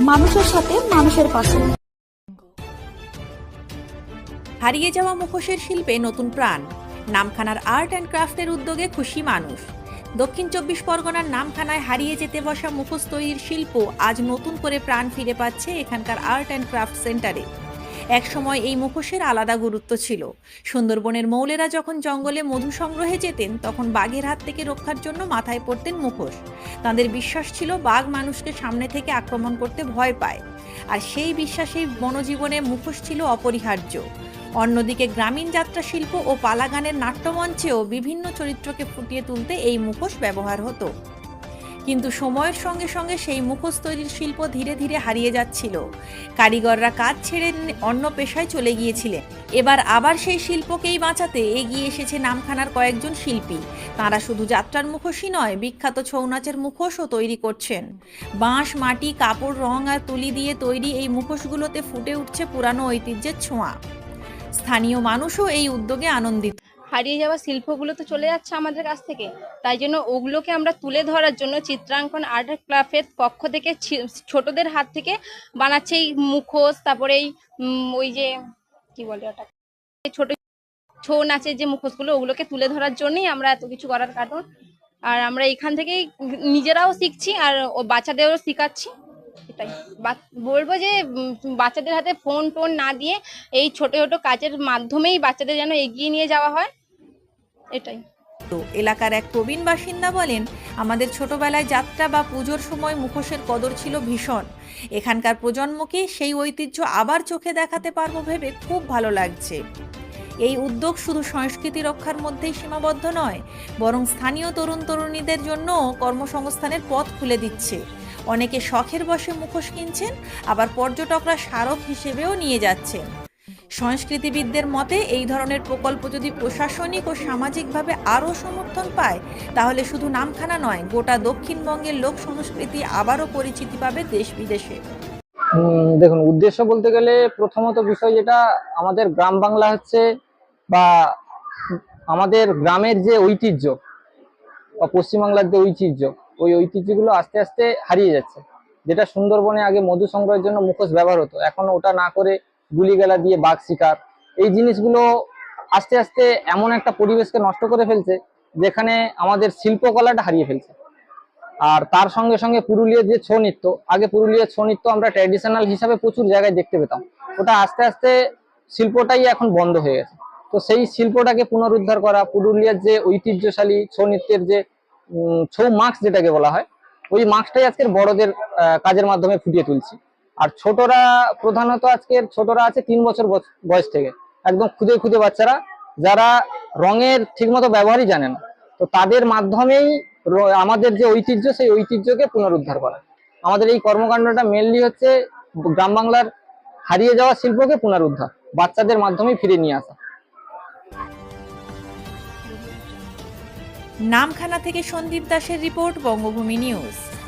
মানুষের সাথে মানুষের পাশে। হারিয়ে যাওয়া মুখোশের শিল্পে নতুন প্রাণ। নামখানার আর্ট অ্যান্ড ক্রাফটের উদ্যোগে খুশি মানুষ। দক্ষিণ চব্বিশ পরগনার নামখানায় হারিয়ে যেতে বসা মুখোশ তৈরির শিল্প আজ নতুন করে প্রাণ ফিরে পাচ্ছে এখানকার আর্ট অ্যান্ড ক্রাফট সেন্টারে। একসময় এই মুখোশের আলাদা গুরুত্ব ছিল। সুন্দরবনের মৌলেরা যখন জঙ্গলে মধু সংগ্রহে যেতেন, তখন বাঘের হাত থেকে রক্ষার জন্য মাথায় পড়তেন মুখোশ। তাদের বিশ্বাস ছিল বাঘ মানুষকে সামনে থেকে আক্রমণ করতে ভয় পায়। আর সেই বিশ্বাসেই বনজীবনে মুখোশ ছিল অপরিহার্য। অন্যদিকে গ্রামীণ যাত্রা শিল্প ও পালাগানের নাট্যমঞ্চেও বিভিন্ন চরিত্রকে ফুটিয়ে তুলতে এই মুখোশ ব্যবহার হতো। কিন্তু সময়ের সঙ্গে সঙ্গে সেই মুখোশ তৈরির শিল্প ধীরে ধীরে হারিয়ে যাচ্ছিল। কারিগররা কাজ ছেড়ে অন্য পেশায় চলে গিয়েছিলেন। এবার আবার সেই শিল্পকেই বাঁচাতে এগিয়ে এসেছে নামখানার কয়েকজন শিল্পী। তারা শুধু যাত্রার মুখোশই নয়, বিখ্যাত ছৌ নাচের মুখোশও তৈরি করছেন। বাঁশ, মাটি, কাপড়, রং আর তুলি দিয়ে তৈরি এই মুখোশগুলোতে ফুটে উঠছে পুরানো ঐতিহ্যের ছোঁয়া। স্থানীয় মানুষও এই উদ্যোগে আনন্দিত। হারিয়ে যাওয়া শিল্পগুলো তো চলে যাচ্ছে আমাদের কাছ থেকে। তাই জন্য ওগুলোকে আমরা তুলে ধরার জন্য চিত্রাঙ্কন আর্ট ক্লাবের পক্ষ থেকে ছোটদের হাত থেকে বানাচ্ছে এই মুখোশ, তারপরে এই ওই যে, কি বলে ওটা ছোট ছৌ নাচের যে মুখোশগুলো, ওগুলোকে তুলে ধরার জন্যই আমরা এত কিছু করার কারণ। আর আমরা এখান থেকেই নিজেরাও শিখছি আর ও বাচ্চাদেরও শেখাচ্ছি। এটাই। বলব যে বাচ্চাদের হাতে ফোন টোন না দিয়ে এই ছোট ছোট কাজের মাধ্যমেই বাচ্চাদের যেন এগিয়ে নিয়ে যাওয়া হয়। এটাই। তো এলাকার এক প্রবীণ বাসিন্দা বলেন, আমাদের ছোটবেলায় যাত্রা বা পুজোর সময় মুখোশের কদর ছিল ভীষণ। এখানকার প্রজন্মকে সেই ঐতিহ্য আবার চোখে দেখাতে পারব ভেবে খুব ভালো লাগছে। এই উদ্যোগ শুধু সংস্কৃতি রক্ষার মধ্যেই সীমাবদ্ধ নয়, বরং স্থানীয় তরুণ তরুণীদের জন্য কর্মসংস্থানের পথ খুলে দিচ্ছে। অনেকে শখের বসে মুখোশ কিনছেন, আবার পর্যটকরা স্মারক হিসেবেও নিয়ে যাচ্ছেন। সংস্কৃতিবিদদের মতে, এই ধরনের প্রকল্প যদি প্রশাসনিক ও সামাজিকভাবে আরও সমর্থন পায়, তাহলে শুধু নামখানা নয়, গোটা দক্ষিণবঙ্গের লোক সংস্কৃতি আবারও পরিচিতি পাবে দেশ বিদেশে। দেখুন, উদ্দেশ্য বলতে গেলে প্রথমত বিষয় যেটা আমাদের গ্রাম বাংলা হচ্ছে বা আমাদের গ্রামের যে ঐতিহ্য বা পশ্চিমবাংলার যে ঐতিহ্য, ওই ঐতিহ্যগুলো আস্তে আস্তে হারিয়ে যাচ্ছে। যেটা সুন্দরবনে আগে মধু সংগ্রহের জন্য মুখোশ ব্যবহার হতো, এখন ওটা না করে গুলিগালা দিয়ে বাঘ শিকার। এই জিনিসগুলো আস্তে আস্তে এমন একটা পরিবেশকে নষ্ট করে ফেলছে, যেখানে আমাদের শিল্পকলাটা হারিয়ে ফেলছে। আর তার সঙ্গে সঙ্গে পুরুলিয়ার যে ছৌ নৃত্য, আগে পুরুলিয়ার ছৌ নৃত্য আমরা ট্র্যাডিশনাল হিসাবে প্রচুর জায়গায় দেখতে পেতাম। ওটা আস্তে আস্তে শিল্পটাই এখন বন্ধ হয়ে গেছে। তো সেই শিল্পটাকে পুনরুদ্ধার করা, পুরুলিয়ার যে ঐতিহ্যশালী ছৌ নৃত্যের যে ছৌ মাস্ক যেটাকে বলা হয়, ওই মাস্কটাই আজকের বড়দের কাজের মাধ্যমে ফুটিয়ে তুলছি। আর ছোটরা প্রধানত আজকের ছোটরা আছে তিন বছর বয়স- থেকে। একদম খুদে খুদে বাচ্চারা, যারা রঙের ঠিকমতো ব্যবহারই জানে না। তো তাদের মাধ্যমেই আমাদের যে ঐতিহ্য, সেই ঐতিহ্যকে পুনরুদ্ধার করা। আমাদের এই কর্মকাণ্ডটা মেনলি হচ্ছে গ্রাম বাংলার হারিয়ে যাওয়া শিল্পকে পুনরুদ্ধার, বাচ্চাদের মাধ্যমেই ফিরে নিয়ে আসা। নামখানা থেকে সন্দীপ দাসের রিপোর্ট, বঙ্গভূমি নিউজ।